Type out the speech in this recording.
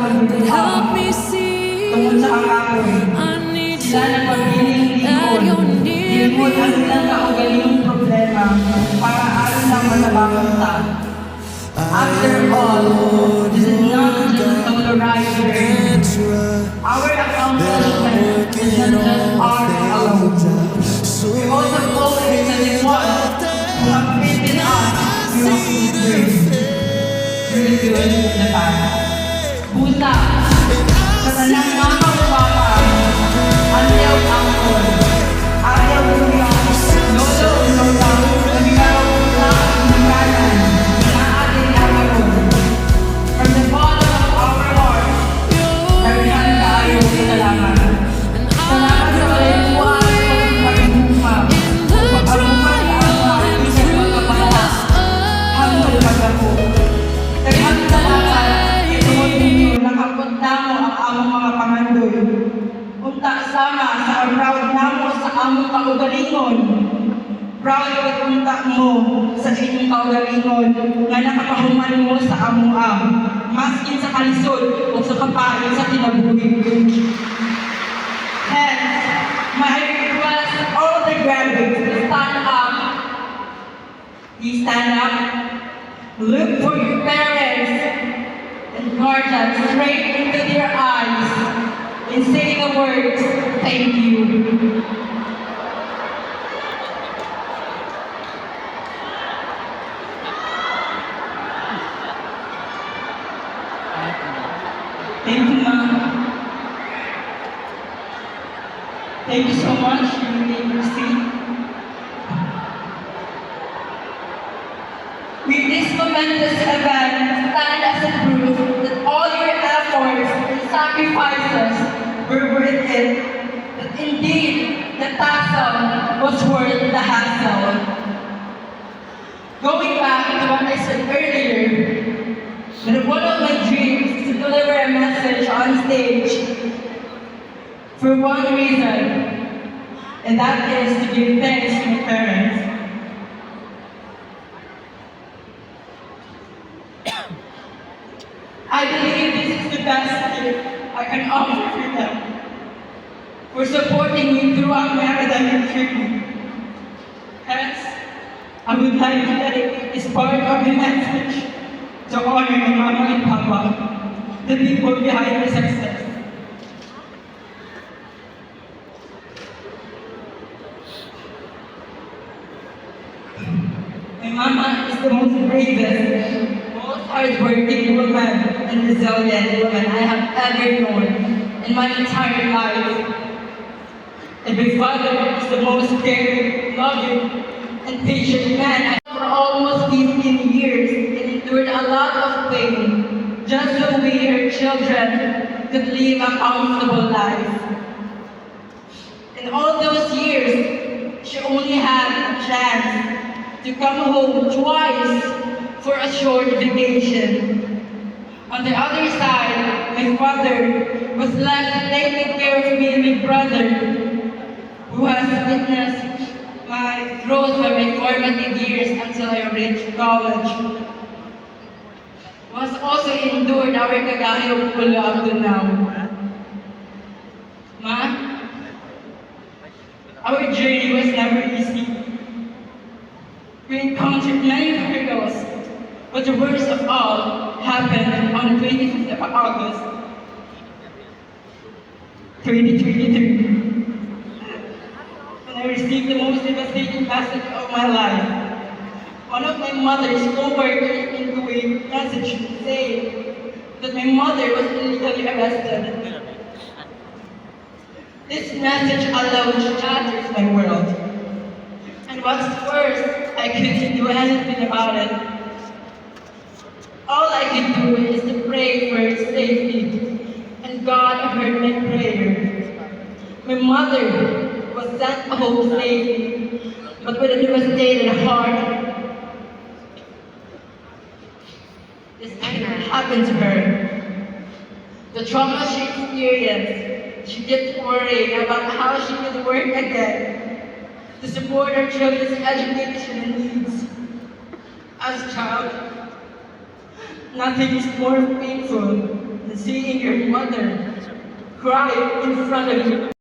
that help me see. I need na that you're near me. ilang kaugalingong problema para alam lang malabang ta. After all, this is not just a journey. Our accomplishment is not just ours alone. We also owe it to the one who have written us through his dreams. Through the good and the bad. buta, kasalang mga kapapa, ah. ayaw ang kon, ayaw ang among mga pangandoy. Unta sama sa proud namo sa among kaugalingon. Proud with unta mo sa inyong kaugalingon nga nakapahuman mo sa among am. Maskin sa kalisod o sa kapain sa kinabuhi. Hence, my request all the graduates to stand up. Please stand up. Look for your parents and guardians straight into their eyes and say the words, thank you. Thank you, ma'am. Thank you so much. You. With this momentous event, stand as proof that all your efforts and sacrifices were worth it. That indeed, the tassel was worth the hassle. Going back to what I said earlier, that one of my dreams is to deliver a message on stage for one reason, and that is to give thanks to my parents. I believe this is the best gift I can offer for them for supporting me throughout my academic journey. Hence, I would like to dedicate this part of the message to honor my mama and papa, the people behind my success. My mama is the most bravest, most hardworking woman and resilient woman I have ever known in my entire life. And my father is the most caring, loving, and patient man I for almost 15 years and endured a lot of pain just so we, her children, could live a comfortable life. In all those years, she only had a chance to come home twice for a short vacation. On the other side, my father was left taking care of me and my brother, who has witnessed my growth for my formative years until I reached college. Was also endured our kagayong pulo up to now. Ma, our journey was never easy. We encountered many hurdles, but the worst of all happened on the 25th of August, 2023, when I received the most devastating message of my life. One of my mother's co-workers into a message saying that my mother was illegally arrested. This message alone shatters my world. And what's worse, I couldn't do anything about it. All I could do is to pray for his safety. And God heard my prayer. My mother was sent home safely, but with a devastated heart. This happened to her. The trauma she experienced, she kept worrying about how she could work again to support her children's education and needs. As a child, nothing is more painful than seeing your mother cry in front of you.